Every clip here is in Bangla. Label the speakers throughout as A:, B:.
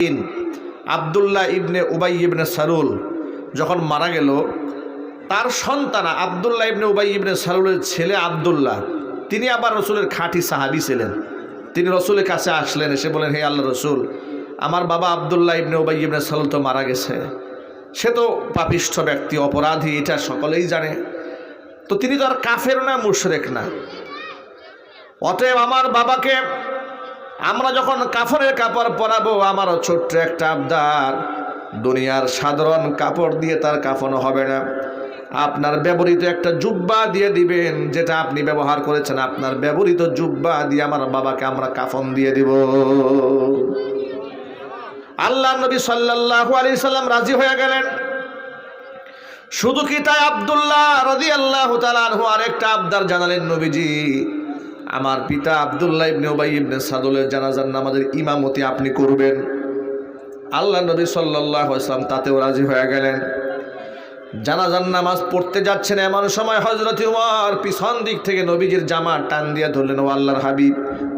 A: দিন আবদুল্লাহ ইবনে উবাই ইবনে সারুল যখন মারা গেল, তার সন্তান আবদুল্লাহ ইবনে উবাই ইবনে সারুলের ছেলে আবদুল্লাহ। তিনি আবার রসুলের খাঁটি সাহাবি ছিলেন। তিনি রসুলের কাছে আসলেন, এসে বলেন হে আল্লাহ রসুল, আমার বাবা আবদুল্লাহ ইবনে উবাই ইবনে সারুল তো মারা গেছে। সে তো পাপিষ্ঠ ব্যক্তি, অপরাধী, এটা সকলেই জানে। তো তিনি তো আর কাফের না, মুশরেক না। অতএব আমার বাবাকে আমরা যখন কাফনের কাপড় পরাবো আমারও ছোট্ট একটা আবদার, দুনিয়ার সাধারণ কাপড় দিয়ে তার কাফন হবে না। আপনার ব্যবহৃত একটা জুব্বা দিয়ে দিবেন, যেটা আপনি ব্যবহার করেছেন, আপনার ব্যবহৃত জুব্বা দিয়ে আমার বাবাকে আমরা কাফন দিয়ে দিব। আল্লাহ নবী সাল্লাল্লাহু আলাইহি সাল্লাম রাজি হয়ে গেলেন। শুধু কি তাই আবদুল্লাহ রাজি আল্লাহ তালানহু আরেকটা আবদার জানালেন নবীজি। আমার পিতা আবদুল্লাহ ইবনে উবাই ইবনে সাদুলের জানাজার নামাজের ইমামতি আপনি করবেন। আল্লাহ নবী সাল্লাহ তাতেও রাজি হয়ে গেলেন। জানাজার নামাজ পড়তে যাচ্ছেন এমন সময় হজরত উমর পিছন দিক থেকে নবীজির জামা টান দিয়ে ধরলেন, ও আল্লাহর হাবিব,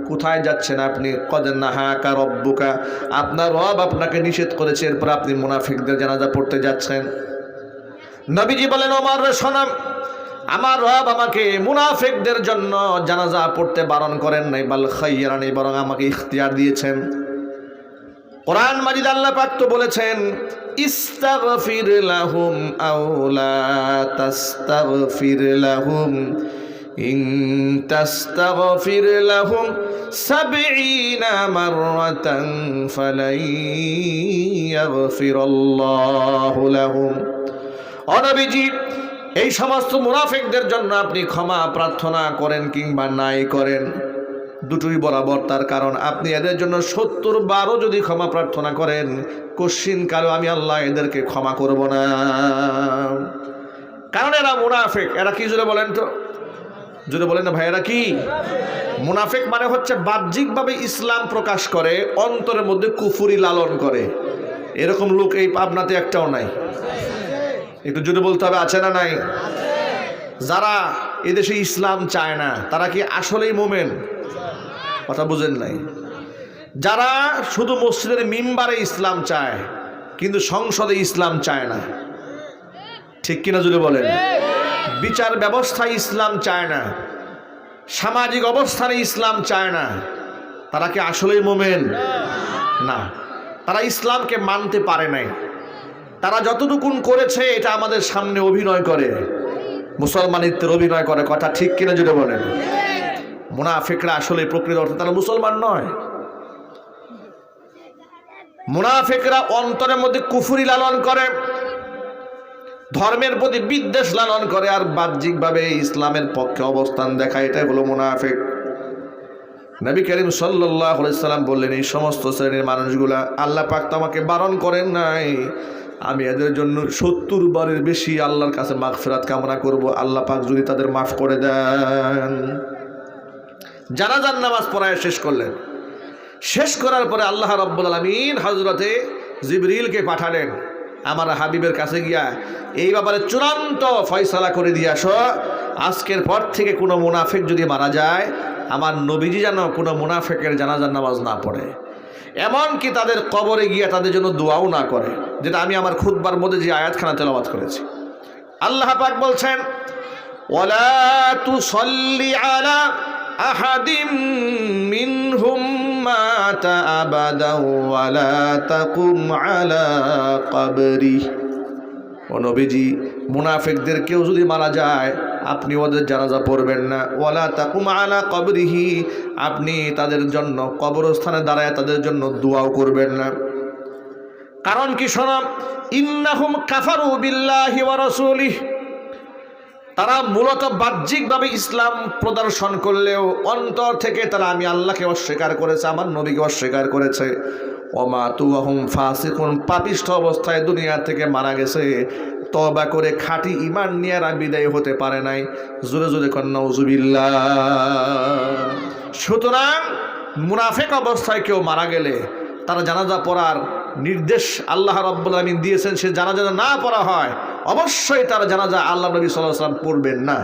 A: কোথায় যাচ্ছেন আপনি? কদ নাহাকা রব্বুকা? আপনার রব আপনাকে নিষেধ করেছে, এরপর আপনি মুনাফিকদের জানাজা পড়তে যাচ্ছেন। নবীজি বলেন ওমর রে, শোনাম। আমার রব আমাকে মুনাফেকদের জন্য জানাজা পড়তে বারণ করেন নাই, বাল খাইয়ারানি বরং আমাকে ইখতিয়ার দিয়েছেন। কোরআন মাজিদ আল্লাহ পাক তো বলেছেন, ইস্তাগফির লাহুম আও লা তাস্তাগফির লাহুম, ইন তাস্তাগফির লাহুম সাবঈনা মাররাতান ফালাই ইয়াগফিরাল্লাহু লাহুম। অনবিজি এই সমস্ত মুনাফিকদের জন্য আপনি ক্ষমা প্রার্থনা করেন কিংবা নাই করেন, দুটোই বরাবর তার কারণ। আপনি এদের জন্য সত্তর বারও যদি ক্ষমা প্রার্থনা করেন, কশ্চিন কালো আমি আল্লাহ এদেরকে ক্ষমা করব না। কারণ এরা মুনাফিক। এরা কি জুড়ে বলেন তো? জুড়ে বলেন না ভাই, এরা কি? মুনাফিক মানে হচ্ছে বাহ্যিকভাবে ইসলাম প্রকাশ করে, অন্তরের মধ্যে কুফুরি লালন করে। এরকম লোক এই পাবনাতে একটাও নাই। একটু জুড়ে বলতে হবে, আছে না নাই? যারা এদেশে ইসলাম চায় না, তারা কি আসলেই মোমেন? কথা বুঝেন নাই। যারা শুধু মসজিদের মিম্বারে ইসলাম চায়, কিন্তু সংসদে ইসলাম চায় না। ঠিক কিনা জুড়ে বলেন? বিচার ব্যবস্থায় ইসলাম চায় না, সামাজিক অবস্থানে ইসলাম চায় না, তারা কি আসলেই মোমেন? না। তারা ইসলামকে মানতে পারে নাই। তারা যতটুকুন করেছে, এটা আমাদের সামনে অভিনয় করে। মুসলমানিত্বের অভিনয় করে, কথা ঠিক কিনা যদি বলেন। মুনাফিকরা আসলে প্রকৃত অর্থে তারা মুসলমান নয়। মুনাফিকরা অন্তরের মধ্যে কুফুরি লালন করে, ধর্মের প্রতি বিদ্বেষ লালন করে, আর বাহ্যিকভাবে ইসলামের পক্ষে অবস্থান দেখায়, এটাই হলো মুনাফিক। নবী করিম সাল্লাহ সাল্লাম বললেন, এই সমস্ত শ্রেণির মানুষগুলা আল্লাহ পাক তো আমাকে বারণ করেন নাই। আমি এদের জন্য সত্তর বারের বেশি আল্লাহর কাছে মাফ ফেরাত কামনা করব। আল্লাহ পাক যদি তাদের মাফ করে দেন। যারা জানাজার নামাজ পড়ায় শেষ করলেন। শেষ করার পরে আল্লাহ রব্বুল আলমিন হজরতে জিবরিলকে পাঠালেন। আমার হাবিবের কাছে গিয়া, এই ব্যাপারে চূড়ান্ত ফয়সালা করে দিয়ে আসো। আজকের পর থেকে কোনো মুনাফেক যদি মারা যায়, আমার নবীজি যেন কোনো মুনাফেকের জানাজার নামাজ না পড়ে। এমনকি তাদের কবরে গিয়ে তাদের জন্য দোয়াও না করে। যেটা আমি আমার খুদবার মধ্যে যে আয়াতখানা তেলাবাদ করেছি। আল্লাহ পাক বলছেন ওলা তু আহাদিম আলা যদি মারা যায়, আপনি ওদের জানাজা পড়বেন না। ওয়ালা তাকুম আলা কবরিহি, আপনি তাদের জন্য কবরস্থানে দাঁড়ায় তাদের জন্য দোয়াও করবেন না। কারণ কি শোনাম ইন্নাহুম কাফারু বিল্লাহি ওয়া তারা মূলত বাহ্যিকভাবে ইসলাম প্রদর্শন করলেও অন্তর থেকে তারা, আমি আল্লাহকে অস্বীকার করেছে, আমার নবীকে অস্বীকার করেছে। অমা তুহম ফাসিকুন। পাপিষ্ঠ অবস্থায় দুনিয়া থেকে মারা গেছে। তবা করে খাঁটি ইমান নিয়ে আর বিদায় হতে পারে নাই। জোরে জোরে কন্যা সুতরাং মুনাফেক অবস্থায় কেউ মারা গেলে তারা জানাজা পড়ার নির্দেশ আল্লাহ রব্বুল আলমিন দিয়েছেন, সে জানাজা না পড়া হয়, অবশ্যই তারা জানাজা আল্লাহ নবী সাল্লাহ সাল্লাম পড়বেন না।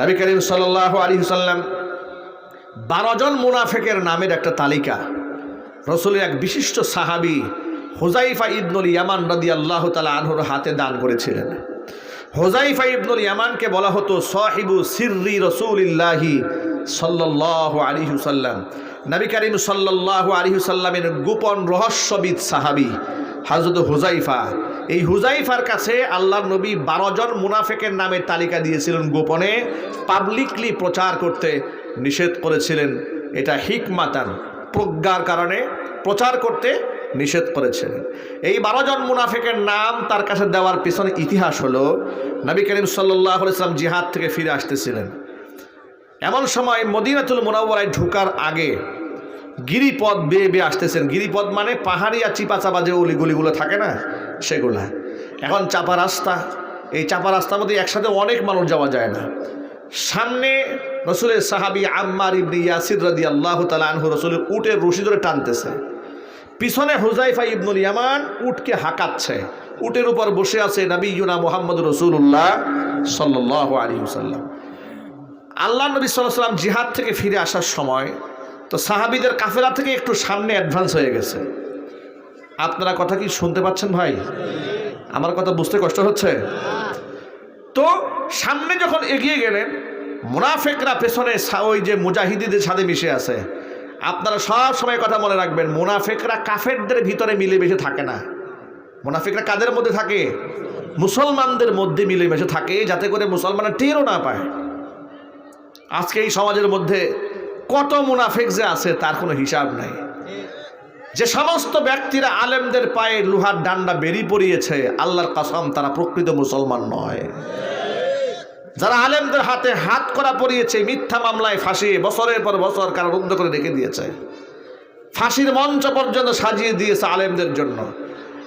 A: নবী করিম সাল্লাহ আলী সাল্লাম বারো জন মুনাফেকের নামের একটা তালিকা। রসুলের এক বিশিষ্ট সাহাবি হোজাইফা ইবনুল ইয়ামান রাদি আল্লাহ তালা আনহর হাতে দান করেছিলেন। হোজাইফা ইবনুল ইয়ামানকে বলা হতো সাহিবু সিররি রসুলিল্লাহি সাল্লাহ আলিহুসাল্লাম নবী করিম সাল্লাহ আলিহুসাল্লামের গোপন রহস্যবিদ সাহাবি হাজরত হুজাইফা এই হুজাইফার কাছে আল্লাহ নবী বারো জন মুনাফেকের নামের তালিকা দিয়েছিলেন গোপনে পাবলিকলি প্রচার করতে নিষেধ করেছিলেন। এটা হিকমাতান, প্রজ্ঞার কারণে প্রচার করতে নিষেধ করেছিলেন। এই বারো জন মুনাফেকের নাম তার কাছে দেওয়ার পিছনে ইতিহাস হলো, নবী করিম সাল্লাহ ইসলাম জিহাদ থেকে ফিরে আসতেছিলেন। এমন সময় মদিনাতুল মোনাওয়ারায় ঢুকার আগে গিরিপথ বেয়ে বেয়ে আসতেছেন। গিরিপথ মানে পাহাড়ি আর চিপা চাপা যে অলিগুলিগুলো থাকে না? সেগুলা। এখন চাপা রাস্তা। এই চাপা রাস্তার মধ্যে একসাথে অনেক মানুষ যাওয়া যায় না। সামনে রসুলের সাহাবি আম্মার ইবনি ইয়াসির রাদি আল্লাহ তালা আনহু রসুলের উটের রশি ধরে টানতেছে। পিছনে হুজাইফা ইবনুল ইয়ামান উটকে হাঁকাচ্ছে। উটের উপর বসে আছে নবী ইউনা মোহাম্মদ রসুল্লাহ সাল্লাহ আলী সাল্লাম আল্লাহ নবী সাল্লাহ সাল্লাম জিহাদ থেকে ফিরে আসার সময় তো সাহাবিদের কাফেলা থেকে একটু সামনে অ্যাডভান্স হয়ে গেছে। আপনারা কথা কি শুনতে পাচ্ছেন ভাই? আমার কথা বুঝতে কষ্ট হচ্ছে? তো সামনে যখন এগিয়ে গেলেন, মুনাফেকরা পেছনে ওই যে মুজাহিদিদের সাথে মিশে আছে। আপনারা সব সময় কথা মনে রাখবেন, মুনাফেকরা কাফেরদের ভিতরে মিলেমিশে থাকে না। মুনাফিকরা কাদের মধ্যে থাকে? মুসলমানদের মধ্যে মিলেমিশে থাকে, যাতে করে মুসলমানের টেরও না পায়। আজকে এই সমাজের মধ্যে কত মুনাফিক যে আছে, তার কোনো হিসাব নাই। যে সমস্ত ব্যক্তিরা আলেমদের পায়ে লোহার ডান্ডা বেরিয়ে পড়িয়েছে আল্লাহর কাসম, তারা প্রকৃত মুসলমান নয়। যারা আলেমদের হাতে হাত করা পড়িয়েছে মিথ্যা মামলায় ফাঁসিয়ে বছরের পর বছর কারারুদ্ধ করে রেখে দিয়েছে। ফাঁসির মঞ্চ পর্যন্ত সাজিয়ে দিয়েছে আলেমদের জন্য।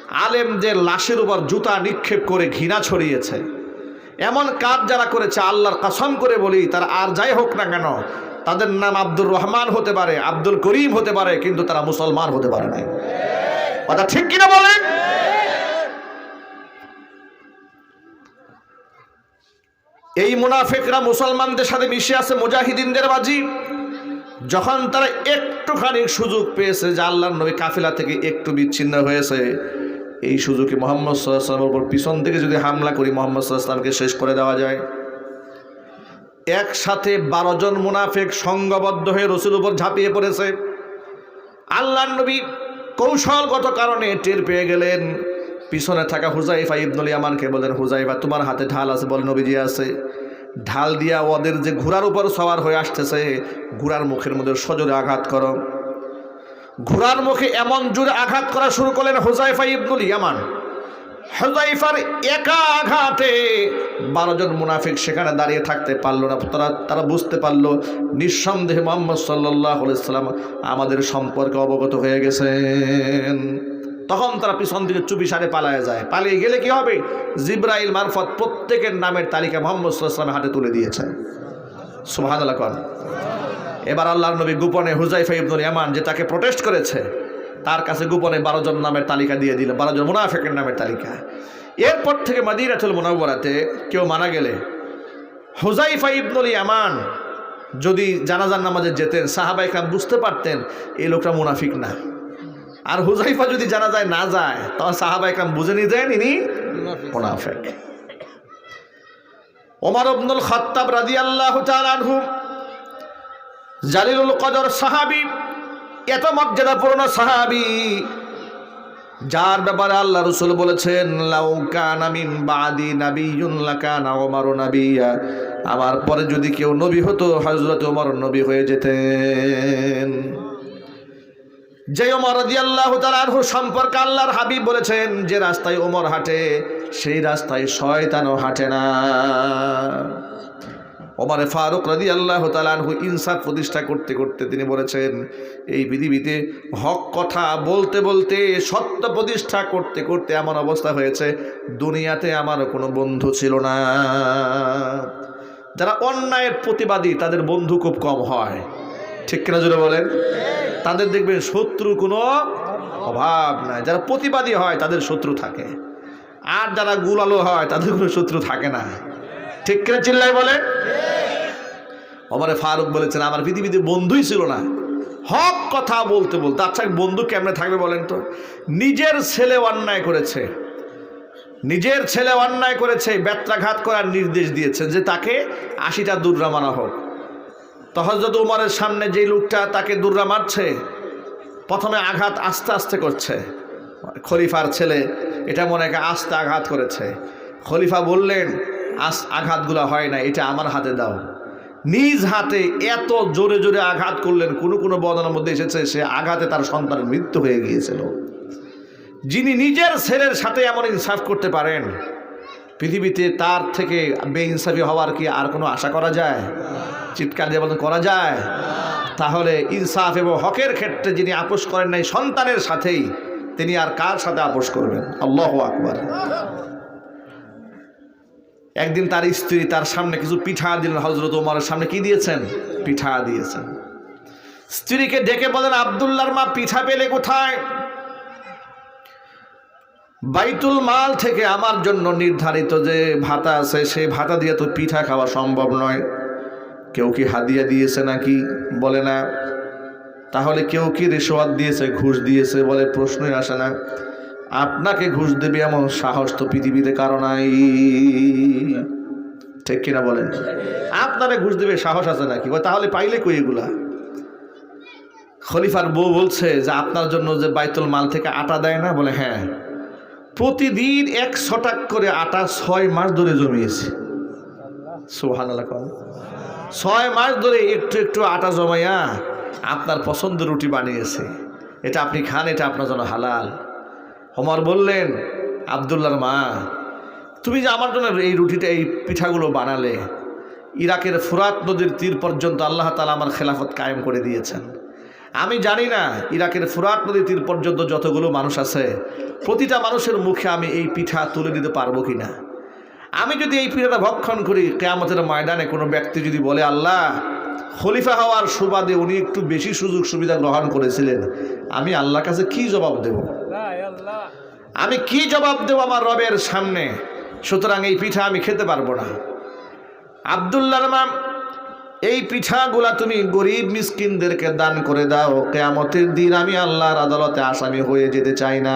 A: আলেমদের লাশের উপর জুতা নিক্ষেপ করে ঘৃণা ছড়িয়েছে। এমন কাজ যারা করেছে, আল্লাহর কাসম করে বলি, তারা আর যাই হোক না কেন, তাদের নাম আব্দুর রহমান হতে পারে, আব্দুল করিম হতে পারে, কিন্তু তারা মুসলমান হতে পারে না কথা ঠিক কিনা বলেন? এই মুনাফেকরা মুসলমানদের সাথে মিশে আছে, মুজাহিদিনদের বাজি। যখন তারা একটুখানি সুযোগ পেয়েছে যে আল্লাহর নবী কাফিলা থেকে একটু বিচ্ছিন্ন হয়েছে এই সুযোগে মোহাম্মদ সাল্লামের উপর পিছন থেকে যদি হামলা করি, মোহাম্মদ সাল্লামকে শেষ করে দেওয়া যায়। একসাথে বারো জন মুনাফেক সংঘবদ্ধ হয়ে রসুল উপর ঝাঁপিয়ে পড়েছে। আল্লাহ নবী কৌশলগত কারণে টের পেয়ে গেলেন। পিছনে থাকা হুজাইফা ইবনুল ইয়ামানকে বলেন হুজাইফা তোমার হাতে ঢাল আছে বলে নবীজি আছে। ঢাল দিয়া ওদের যে ঘোড়ার উপর সওয়ার হয়ে আসতেছে, ঘোড়ার মুখের মধ্যে সজোরে আঘাত করো। ঘোড়ার মুখে এমন জোরে আঘাত করা শুরু করলেন হুজাইফা ইবনুল ইয়ামান। হুজাইফার একা আঘাতে বারো জন মুনাফিক সেখানে দাঁড়িয়ে থাকতে পারল না। তারা তারা বুঝতে পারল, নিঃসন্দেহে মোহাম্মদ সাল্লাহ সাল্লাম আমাদের সম্পর্কে অবগত হয়ে গেছেন। তখন তারা পিছন দিকে চুপি সারে পালায় যায়। পালিয়ে গেলে কি হবে? জিব্রাইল মারফত প্রত্যেকের নামের তালিকা মোহাম্মদ সাল্লামের হাতে তুলে দিয়েছে সুহান কন এবার আল্লাহর নবী গোপনে হুজাইফা ইবনুল ইয়ামান যে তাকে প্রোটেস্ট করেছে, তার কাছে গোপনে বারো জন নামের তালিকা দিয়ে দিল, বারো জন মুনাফেকের নামের তালিকা। এরপর থেকে মাদিরাতুল মুনাওয়ারাতে কেউ মারা গেলে, হুজাইফা ইবনুল ইয়ামান যদি জানাজার নামাজে যেতেন সাহাবাই খান বুঝতে পারতেন, এই লোকটা মুনাফিক না। আর হুজাইফা যদি জানা যায় না যায়, তখন সাহাবাই খান বুঝে যায়, ইনি মুনাফেক। ওমর আব্দুল খত্তাব রাজি আল্লাহ আনহু জালিলুল কদর সাহাবি, এত মর্যাদাপূর্ণ সাহাবি, যার ব্যাপারে আল্লাহ রসুল বলেছেন আমার পরে যদি কেউ নবী হতো, হযরত ওমর নবী হয়ে যেতেন। যে ওমর রাদিয়াল্লাহু তাআলা আনহু সম্পর্কে আল্লাহর হাবিব বলেছেন, যে রাস্তায় ওমর হাঁটে, সেই রাস্তায় শয়তানও হাঁটে না। ওমরে ফারুক রাদি আল্লাহ তালানহু ইনসাফ প্রতিষ্ঠা করতে করতে তিনি বলেছেন, এই পৃথিবীতে হক কথা বলতে বলতে, সত্য প্রতিষ্ঠা করতে করতে এমন অবস্থা হয়েছে, দুনিয়াতে আমার কোনো বন্ধু ছিল না। যারা অন্যায়ের প্রতিবাদী, তাদের বন্ধু খুব কম হয়। ঠিক কিনা জুড়ে বলেন? তাদের দেখবেন শত্রু কোনো অভাব নাই। যারা প্রতিবাদী হয়, তাদের শত্রু থাকে। আর যারা গুলালো হয়, তাদের কোনো শত্রু থাকে না। ঠিক কিনা চিল্লাই বলে? ওমরে ফারুক বলেছেন, আমার পৃথিবীতে বন্ধুই ছিল না। হক কথা বলতে বলতে আচ্ছা বন্ধু কেমনে থাকবে বলেন তো? নিজের ছেলে অন্যায় করেছে। নিজের ছেলে অন্যায় করেছে, ব্যত্রাঘাত করার নির্দেশ দিয়েছেন যে তাকে আশিটা দুর্রা মারা হোক। তো হজরত উমরের সামনে যে লোকটা তাকে দুর্রা মারছে, প্রথমে আঘাত আস্তে আস্তে করছে। খলিফার ছেলে এটা মনে আস্তে আঘাত করেছে। খলিফা বললেন আস আঘাতগুলো হয় না এটা আমার হাতে দাও। নিজ হাতে এত জোরে জোরে আঘাত করলেন, কোনো কোনো বদনের মধ্যে এসেছে, সে আঘাতে তার সন্তানের মৃত্যু হয়ে গিয়েছিল। যিনি নিজের ছেলের সাথে এমন ইনসাফ করতে পারেন, পৃথিবীতে তার থেকে বেইনসাফি হওয়ার কি আর কোনো আশা করা যায়? চিৎকার দিয়ে করা যায়। তাহলে ইনসাফ এবং হকের ক্ষেত্রে যিনি আপোষ করেন নাই সন্তানের সাথেই, তিনি আর কার সাথে আপোষ করবেন? আল্লাহ আকবার। একদিন তার স্ত্রী তার সামনে কিছু পিঠা দিলেন। হজরত ওমরের সামনে কি দিয়েছেন? পিঠা দিয়েছেন। স্ত্রীকে ডেকে বলেন আবদুল্লার মা পিঠা পেলে কোথায়? বাইতুল মাল থেকে আমার জন্য নির্ধারিত যে ভাতা আছে সেই ভাতা দিয়ে তো পিঠা খাওয়া সম্ভব নয়। কেউ কি হাদিয়া দিয়েছে নাকি? বলে না। তাহলে কেউ কি রেশোয়াত দিয়েছে, ঘুষ দিয়েছে? বলে প্রশ্নই আসে না। আপনাকে ঘুষ দেবে এমন সাহস তো পৃথিবীতে কারও নাই। ঠিক কিনা বলেন? আপনারে ঘুষ দেবে সাহস আছে নাকি? তাহলে পাইলে কই এগুলা? খলিফার বউ বলছে যে আপনার জন্য যে বাইতুল মাল থেকে আটা দেয় না? বলে হ্যাঁ। প্রতিদিন এক টাক করে আটা ছয় মাস ধরে জমিয়েছে। সোহান ছয় মাস ধরে একটু একটু আটা জমাইয়া আপনার পছন্দের রুটি বানিয়েছে। এটা আপনি খান, এটা আপনার জন্য হালাল। হমর বললেন আবদুল্লার মা, তুমি যে আমার জন্য এই রুটিটা এই পিঠাগুলো বানালে, ইরাকের ফুরাত নদীর তীর পর্যন্ত আল্লাহ তালা আমার খেলাফত কায়েম করে দিয়েছেন। আমি জানি না ইরাকের ফুরাত নদীর তীর পর্যন্ত যতগুলো মানুষ আছে, প্রতিটা মানুষের মুখে আমি এই পিঠা তুলে দিতে পারব কি না আমি যদি এই পিঠাটা ভক্ষণ করি, কেয়ামতের ময়দানে কোনো ব্যক্তি যদি বলে, আল্লাহ, খলিফা হওয়ার সুবাদে উনি একটু বেশি সুযোগ সুবিধা গ্রহণ করেছিলেন, আমি আল্লাহর কাছে কি জবাব দেব? আমি কি জবাব দেব আমার রবের সামনে? সুতরাং এই পিঠা আমি খেতে পারব না। আবদুল্লাহ মাম, এই পিঠাগুলা তুমি গরিব মিসকিনদেরকে দান করে দাও। কেয়ামতের দিন আমি আল্লাহর আদালতে আসামি হয়ে যেতে চাই না।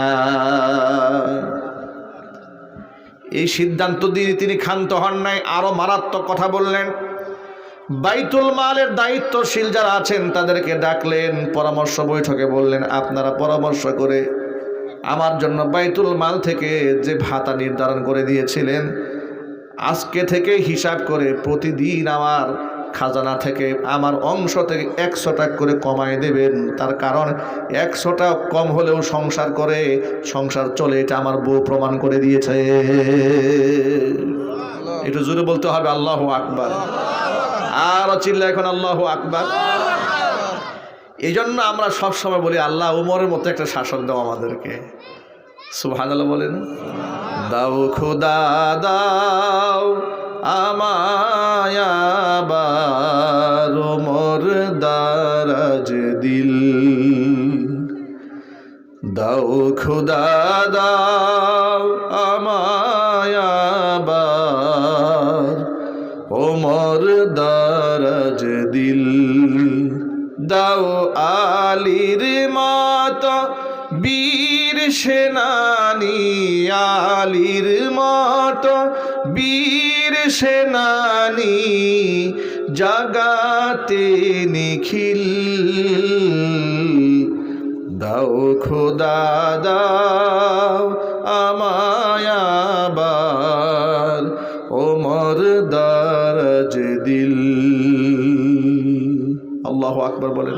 A: এই সিদ্ধান্ত দিয়ে তিনি ক্ষান্ত হন নাই, আরও মারাত্মক কথা বললেন। বাইতুল মালের দায়িত্বশীল যারা আছেন, তাদেরকে ডাকলেন, পরামর্শ বৈঠকে বললেন, আপনারা পরামর্শ করে আমার জন্য বাইতুল মাল থেকে যে ভাতা নির্ধারণ করে দিয়েছিলেন, আজকে থেকে হিসাব করে প্রতিদিন আমার খাজানা থেকে আমার অংশ থেকে একশো টাকা করে কমায় দেবেন। তার কারণ একশো টাকা কম হলেও সংসার করে, সংসার চলে, এটা আমার বউ প্রমাণ করে দিয়েছে। একটু জোরে বলতে হবে, আল্লাহ আকবার। আর চিল্লা এখন আল্লাহ আকবার। এই জন্য আমরা সবসময় বলি, আল্লাহ উমরের মতো একটা শাসক দাও আমাদেরকে। সুহান বলেন। দাও খোদা, দাও আমায়াবার মোর দারাজ দিল। দাও খুদা, দাও আমায়াবার দাও আলির মত, বীর সেনানি আলির মত, বীর সেনানি জাগাতে নিখিল। দাও খোদা, দাও আমায়াবার ওমর দারাজ দিল। আল্লাহ আকবর বলেন।